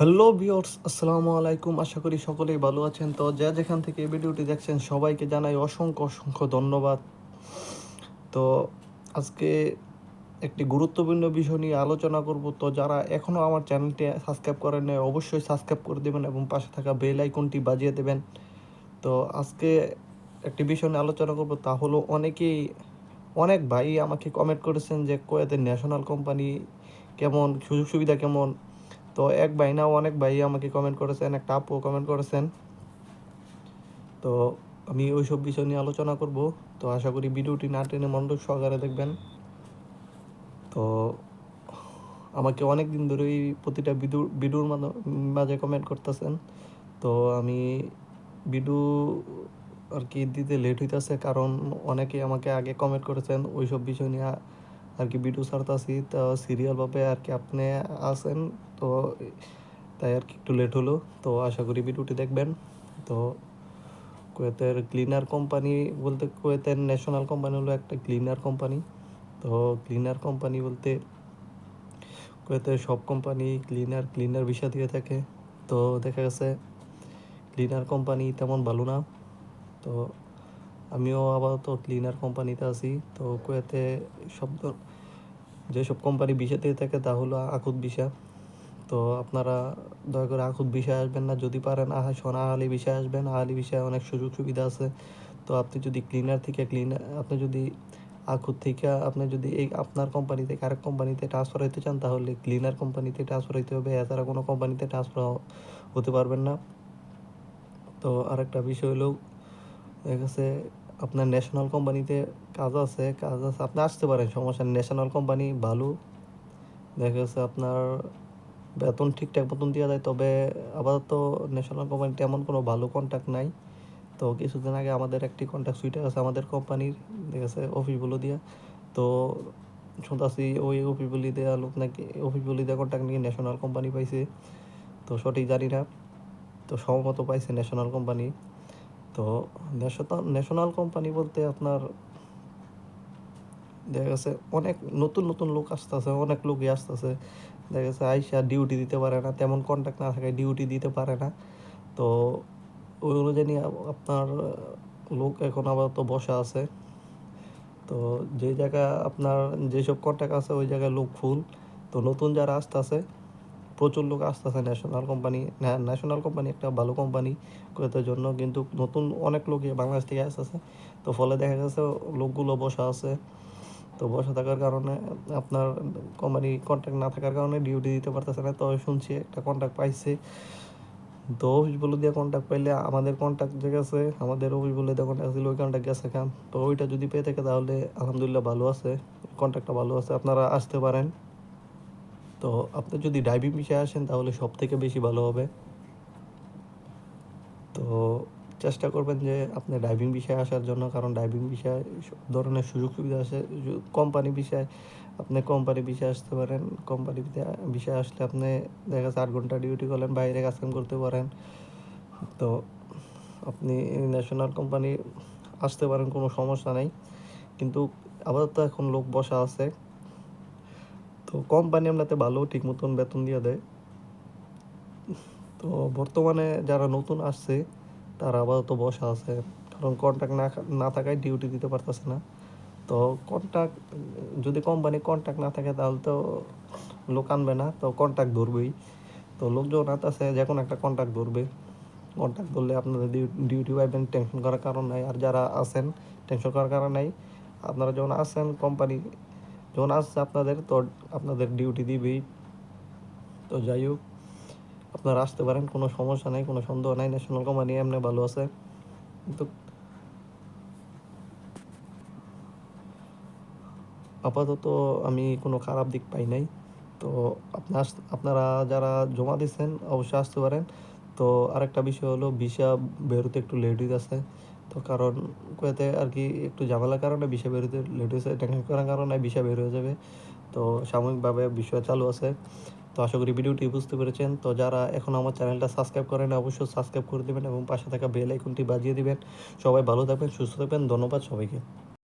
Hello viewers আসসালামু আলাইকুম। আশা করি সকলেই ভালো আছেন। তো যা যেখান থেকে এই ভিডিওটি দেখছেন, সবাইকে জানাই অসংখ্য অসংখ্য ধন্যবাদ। তো আজকে একটি গুরুত্বপূর্ণ বিষয় নিয়ে আলোচনা করব। তো যারা এখনও আমার চ্যানেলটি সাবস্ক্রাইব করেন অবশ্যই সাবস্ক্রাইব করে দেবেন এবং পাশে থাকা বেল আইকনটি বাজিয়ে দেবেন। তো আজকে একটি বিষয় নিয়ে আলোচনা করব তা হলো, অনেকেই, অনেক ভাই আমাকে কমেন্ট করেছেন যে কোয়েতের ন্যাশনাল কোম্পানি কেমন, সুযোগ সুবিধা কেমন তো এক ভাই না, অনেক ভাই আমাকে কমেন্ট করেছেন, একটা আপু কমেন্ট করেছেন। তো আমি ওইসব বিষয় নিয়ে আলোচনা করব। তো আশা করি ভিডিওটি না টেনে মনোযোগ সহকারে দেখবেন। তো আমাকে অনেক দিন ধরে ধরেই প্রতিটা ভিডিও, ভিডিওর মাঝে কমেন্ট করতেছেন। তো আমি ভিডিও আর কি দিতে লেট হইতেছে, কারণ অনেকে আমাকে আগে কমেন্ট করেছেন, ওইসব বিষয় নিয়ে আর কি ভিডিও ছাড়তাছি, তো সিরিয়ালভাবে আর কি আপনি আসেন তো তাই আর কি একটু লেট হলো, তো আশা করি ভিডিওটি দেখবেন। তো কুয়েতের ক্লিনার কোম্পানি বলতে কুয়েতের ন্যাশনাল কোম্পানি হলো একটা ক্লিনার কোম্পানি তো ক্লিনার কোম্পানি বলতে কুয়েতের সব কোম্পানি ক্লিনার ক্লিনার বিষয় দিয়ে থাকে। তো দেখা গেছে ক্লিনার কোম্পানি তেমন ভালো না। তো আমিও আপাতত ক্লিনার কোম্পানিতে আছি। তো কুয়েতে সব যেসব কোম্পানি বিষা দিয়ে থাকে তা হলো আকুত বিষা তো আপনারা দয়া করে আকুত বিষয় আসবেন না। যদি পারেন আহা সোনা আহালি বিষয় আসবেন। আহালি বিষয়ে অনেক সুযোগ সুবিধা আছে। তো আপনি যদি ক্লিনার থেকে ক্লিনার আপনি যদি আখুর থেকে, আপনি যদি এই আপনার কোম্পানি থেকে আরেক কোম্পানিতে ট্রান্সফার হইতে চান, তাহলে ক্লিনার কোম্পানিতে ট্রান্সফার হইতে হবে। এছাড়া কোনো কোম্পানিতে ট্রান্সফার হতে পারবেন না। তো আরেকটা বিষয় হলো গেছে আপনার ন্যাশনাল কোম্পানিতে কাজ আছে কাজ আছে, আপনি আসতে পারেন, সমস্যা ন্যাশনাল কোম্পানি ভালো। দেখা গেছে আপনার বেতন ঠিকঠাক মতন দেওয়া যায়, তবে আপাতত ন্যাশনাল কোম্পানিতে তেমন কোনো ভালো কন্ট্যাক্ট নাই। তো কিছুদিন আগে আমাদের একটি কন্ট্যাক্ট সুইটার আছে আমাদের কোম্পানির ঠিক আছে অফিসগুলো দিয়া। তো শুনতেছি ওই অফিস বলি দেওয়া লোক নাকি অফিস বলি দেওয়া কন্ট্যাক্ট নাকি ন্যাশনাল কোম্পানি পাইছে। তো সঠিক জানি না। তো সম্ভবত পাইছে ন্যাশনাল কোম্পানি তো ন্যাশনাল কোম্পানি বলতে আপনার দেখা গেছে অনেক নতুন নতুন লোক আসতেছে, অনেক লোকই আসতেছে। দেখা গেছে আইসা ডিউটি দিতে পারে না, তেমন কন্ট্যাক্ট না থাকে ডিউটি দিতে পারে না। তো ওই অনুযায়ী আপনার লোক এখন আবার তো বসা আছে। তো যে জায়গা আপনার যেসব কন্ট্যাক্ট আছে, ওই জায়গায় লোক ফুল তো নতুন যারা আসতেছে প্রচুর লোক আসতেছে ন্যাশনাল কোম্পানি ন্যাশনাল কোম্পানি একটা ভালো কোম্পানি করতে জন্য, কিন্তু নতুন অনেক লোকই বাংলাদেশ থেকে আসতেছে। তো ফলে দেখা গেছে লোকগুলো বসা আছে। তো বসে থাকার কারণে আপনার কোম্পানি কন্ট্যাক্ট না থাকার কারণে ডিউটি দিতে পারতেছে না। তো শুনছি একটা কন্ট্যাক্ট পাইছে। তো অফিস বলে দিয়ে কন্ট্যাক্ট পাইলে আমাদের কন্ট্যাক্ট যে গেছে, আমাদের অফিস বলে দিয়ে কন্ট্যাক্ট ছিল ওই কন্ট্যাক্ট গেছে কাম তো ওইটা যদি পেয়ে থাকে তাহলে আলহামদুলিল্লাহ ভালো আছে কন্ট্যাক্টটা ভালো আছে, আপনারা আসতে পারেন। তো আপনি যদি ড্রাইভিং বিষয়ে আসেন, তাহলে সব থেকে বেশি ভালো হবে। তো চেষ্টা করবেন যে আপনি ড্রাইভিং বিষয়ে আসার জন্য, কারণ ড্রাইভিং বিষয়ে সব ধরনের সুযোগ সুবিধা আছে। কোম্পানি বিষয়ে আপনি কোম্পানি বিষয়ে আসতে পারেন। কোম্পানি বিষয়ে আসলে আপনি দেখা যাচ্ছে আট ঘণ্টা ডিউটি করলেন, বাইরে কাজ কাম করতে পারেন। তো আপনি ন্যাশনাল কোম্পানি আসতে পারেন, কোনো সমস্যা নেই। কিন্তু আপাতত এখন লোক বসা আছে। তো কোম্পানি আপনাতে ভালো ঠিক মতন বেতন দিয়ে দেয়। তো বর্তমানে যারা নতুন আসছে, তারা আপাতত বসা আছে। কারণ কন্ট্যাক্ট না না থাকায় ডিউটি দিতে পারতেছে না। তো কন্ট্যাক্ট যদি কোম্পানি কন্ট্রাক্ট না থাকে, তাহলে তো লোক আনবে না। তো কন্ট্যাক্ট ধরবেই। তো লোকজন আছে যে কোনো একটা কন্ট্যাক্ট ধরবে কন্ট্যাক্ট ধরলে আপনাদের ডিউটি পাইবেন টেনশন করার কারণ নাই। আর যারা আছেন টেনশন করার কারণ নাই। আপনারা যখন আসেন কোম্পানি যখন আসছে আপনাদের তো আপনাদের ডিউটি দিবেই। তো যাই হোক, আপনারা আসতে পারেন, কোনো সমস্যা নেই, কোনো সন্দেহ নাই, ন্যাশনাল কোম্পানি এমনি ভালো আছে। কিন্তু আপাতত আমি কোনো খারাপ দিক পাই নাই। তো আপনার আপনারা যারা জমা দিচ্ছেন অবশ্যই আসতে পারেন। তো আরেকটা বিষয় হলো, ভিসা বেরোতে একটু লেট হয়ে আছে তো কারণ কোয়াতে আর কি একটু ঝামেলার কারণে ভিসা বেরোতে লেট হয়েছে টেনশন করার কারণে বিষয় বের হয়ে যাবে। তো সাময়িকভাবে বিষয় চালু আছে। তো আশা করি ভিডিওটি বুঝতে পেরেছেন। তো যারা এখন আমার চ্যানেলটা সাবস্ক্রাইব করেন অবশ্যই সাবস্ক্রাইব করে দেবেন এবং পাশে থাকা বেল আইকনটি বাজিয়ে দিবেন। সবাই ভালো থাকবেন, সুস্থ থাকবেন। ধন্যবাদ সবাইকে।